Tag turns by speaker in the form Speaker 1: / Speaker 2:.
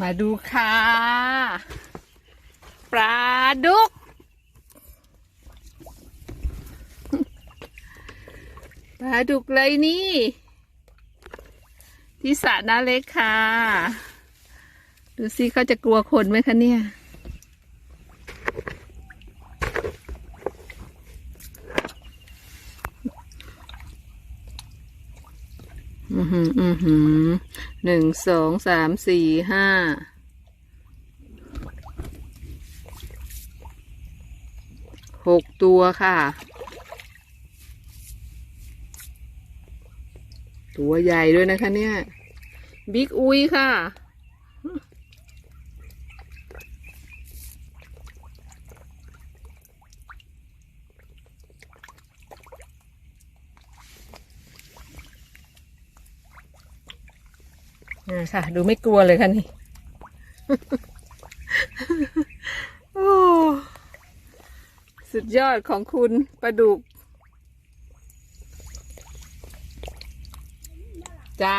Speaker 1: มาดูค่ะ ปลาดุก ปลาดุกเลยนี่ ที่สระน้าเล็กค่ะ ดูสิเขาจะกลัวคนไหมคะเนี่ย อือหืออือหือหนึ่งสองสามสี่ห้าหกตัวค่ะ ตัวใหญ่ด้วยนะคะเนี่ย บิ๊กอุ้ยค่ะ นี่ค่ะ ดูไม่กลัวเลยค่ะนี่โอ้สุดยอดของคุณปลาดุกจ้า